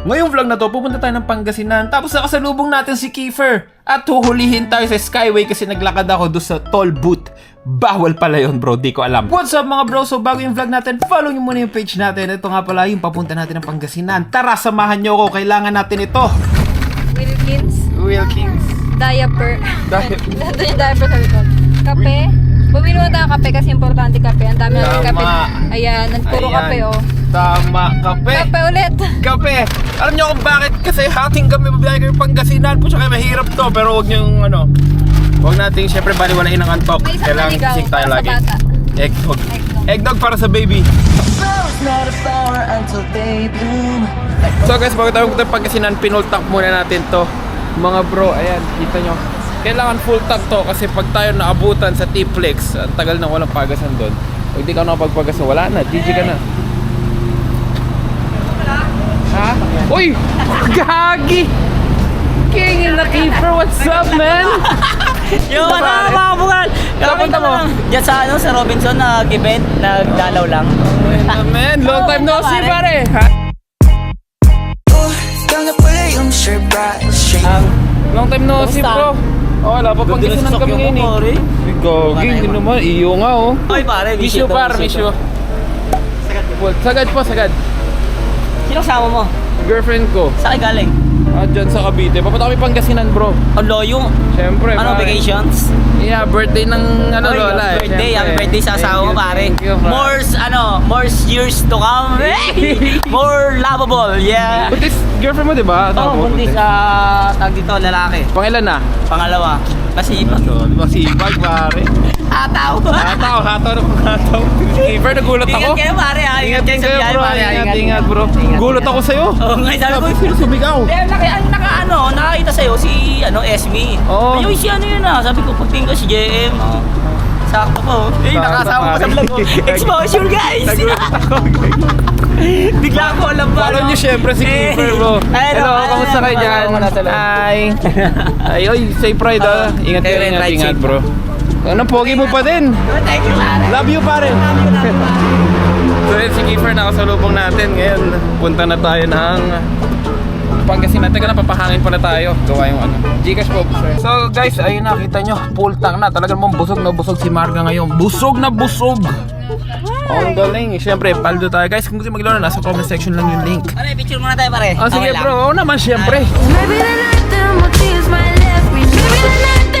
Ngayong vlog na to, pupunta tayo ng Pangasinan tapos nakasalubong natin si Kiefer at huhulihin tayo sa Skyway kasi naglakad ako doon sa toll booth. Bawal pala yun bro, di ko alam. What's up mga bro? So bago yung vlog natin, follow nyo muna yung page natin. Ito nga pala yung papunta natin ng Pangasinan. Tara, samahan nyo ako. Kailangan natin ito. Wilkins, Wilkins. diaper. Diaper. Nandun yung diaper sa likod. Kape. Bumili mo tayo ng kape kasi importante kape. Ang dami natin kape. Ayan, puro Ayan. kape oh. Tama, kape. Kape ulit. Kape. Alam niyo kung bakit? Kasi hating kami mabiyahe kayo Pangasinan. Pucha kayo mahirap to. Pero huwag niyong ano. Huwag nating syempre baliwalain ang antok. May isang Kailangan naligaw sisig tayo para sa lagi. bata. Eggnog. Eggnog. Eggnog para sa baby. So guys, bago tayo punta Pangasinan, pinul tank muna natin to. Mga bro, ayan, kita nyo. Kailangan full tank to kasi pag tayo naabutan sa T-Flex, ang tagal na walang pagasan doon. Pag di ka nakapagpagasan, wala na, GG ka na. Ha? Uy! Gagi! King na keeper, what's up man? Yung ano, pare? mga bugal. Saan punta mo? Diyan sa ano, sa Robinson, nag-event, nagdalaw lang. man, long time no see pare. Oh, Long time no see bro. Oh, wala pa Pangasinan kami ngayon eh. Gagi, hindi naman, iyo nga oh. Oy, pare, Miss you par. Well, sagad po, sagad. Sino kasama mo? Girlfriend ko. Saan galing? Ah, dyan sa Cavite. Papunta kami Pangasinan, bro. Ang loyo. Siyempre, Ano, pare. vacations? Yeah, birthday ng ano, Oy, lola. eh. birthday, Siyempre. happy birthday sa Thank asawa you, pare. Thank you, pare. More, ano, more years to come. more lovable, yeah. Buntis, girlfriend mo, di ba? Oh, Tama, buntis sa tag dito, lalaki. Pangilan na? Pangalawa, kasi So, di ba sipag, pare? ataw. Hataw, hataw na hataw. Keeper, nagulat ako. Ingat kayo, pare, ha? Ingat din sa kayo, bro. ha? Ingat, ingat, bro. Gulat ako sa'yo. Oo, nga, sabi ko, sino sumigaw? Eh, ang laki, ang naka, ano, nakakita sa'yo si, ano, Esme. Oo. Yung si ano yun ah, sabi ko, pagtingin ko si JM. Oh. Sakto po. Eh, nakasama ko sa vlog ko. Exposure, guys! Bigla ko alam ba, Follow no? niyo syempre si Eh, Keeper, bro. Hello, kamusta kayo dyan? Hi. Ay, oy, safe ride ah. Oo. Ingat kayo, ingat, ingat, bro. Ano, pogi mo pa din. You, pare. Love you, pare. So yun, si Kiefer nakasalubong natin ngayon. Punta na tayo ng Pangasinan. Teka na, papahangin pa na tayo. Gawa yung ano. Gcash po, sir. So guys, ayun na, kita nyo. Full tank na. Talagang mong busog na busog si Marga ngayon. Busog na busog. Ang galing. Siyempre, paldo tayo. Guys, kung gusto maglaro, nasa comment section lang yung link. Pare, picture muna tayo, pare. Ah, sige bro. Oo naman, siyempre. Maybe the night that my tears might left me. Maybe the night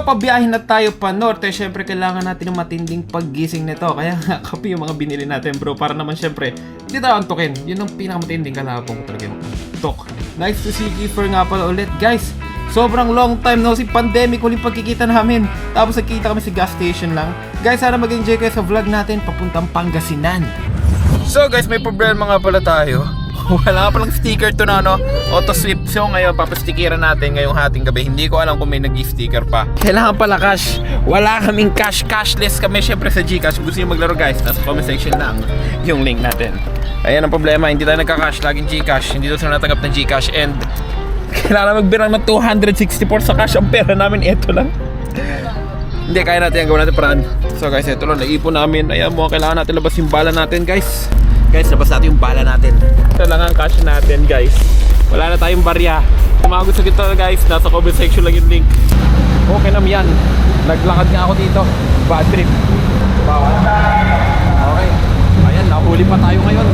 So, pabiyahin na tayo pa norte. Siyempre, kailangan natin ng matinding paggising nito. Kaya kape yung mga binili natin, bro. Para naman, siyempre, hindi tayo antukin. Yun ang pinakamatinding kalabong talaga yung antok. Nice to see Kiefer nga pala ulit. Guys, sobrang long time no si pandemic huling pagkikita namin. Tapos nagkita kami sa gas station lang. Guys, sana mag-enjoy kayo sa vlog natin papuntang Pangasinan. So guys, may problema nga pala tayo. Wala nga palang sticker to na ano, auto sweep. So ngayon, papastikiran natin ngayong hating gabi. Hindi ko alam kung may nag-sticker pa. Kailangan pala cash. Wala kaming cash. Cashless kami syempre sa Gcash. Kung gusto nyo maglaro guys, nasa comment section lang yung link natin. Ayan ang problema, hindi tayo nagka-cash. Laging Gcash. Hindi doon sila natanggap ng Gcash. And kailangan magbirang ng 264 sa cash. Ang pera namin, ito lang. Hindi, kaya natin yan. Gawin natin paraan. So guys, ito lang. Naipon namin. Ayan mo, kailangan natin labas yung bala natin guys. Guys, labas natin yung bala natin. Ito lang ang cash natin guys. Wala na tayong barya. Mga gusto kita guys, nasa comment section lang yung link. Okay naman yan. Naglakad nga ako dito. Bad trip. Bawal. Okay. Ayan, nahuli pa tayo ngayon.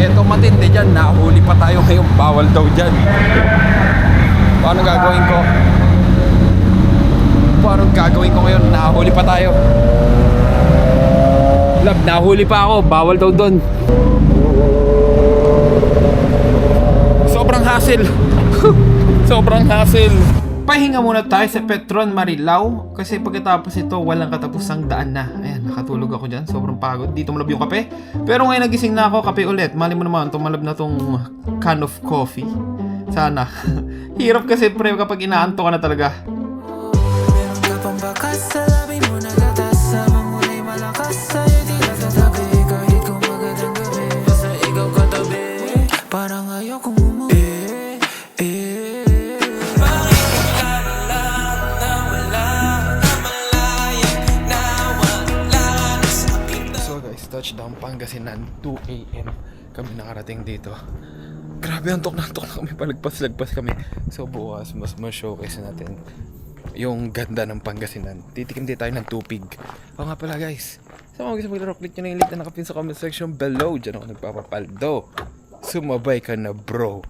Eto matindi dyan, nahuli pa tayo ngayon. Bawal daw dyan. Paano gagawin ko? Paano gagawin ko ngayon? Nahuli pa tayo. Love, nahuli pa ako. Bawal daw doon. Sobrang hassle. Sobrang hassle. Pahinga muna tayo sa Petron Marilao kasi pagkatapos ito walang katapusang daan na. Ayan, nakatulog ako dyan. Sobrang pagod. Dito malab yung kape. Pero ngayon nagising na ako, kape ulit. Mali mo naman, tumalab na tong can of coffee. Sana. Hirap kasi pre kapag inaanto ka na talaga. Papuntang Pangasinan 2 a.m. kami nakarating dito. Grabe, antok na antok na kami. Palagpas-lagpas kami. So bukas, mas ma-showcase natin yung ganda ng Pangasinan. Titikim din tayo ng tupig. O nga pala guys, sa mga gusto maglaro, click nyo na yung link na nakapin sa comment section below. Diyan ako nagpapapaldo. Sumabay ka na bro.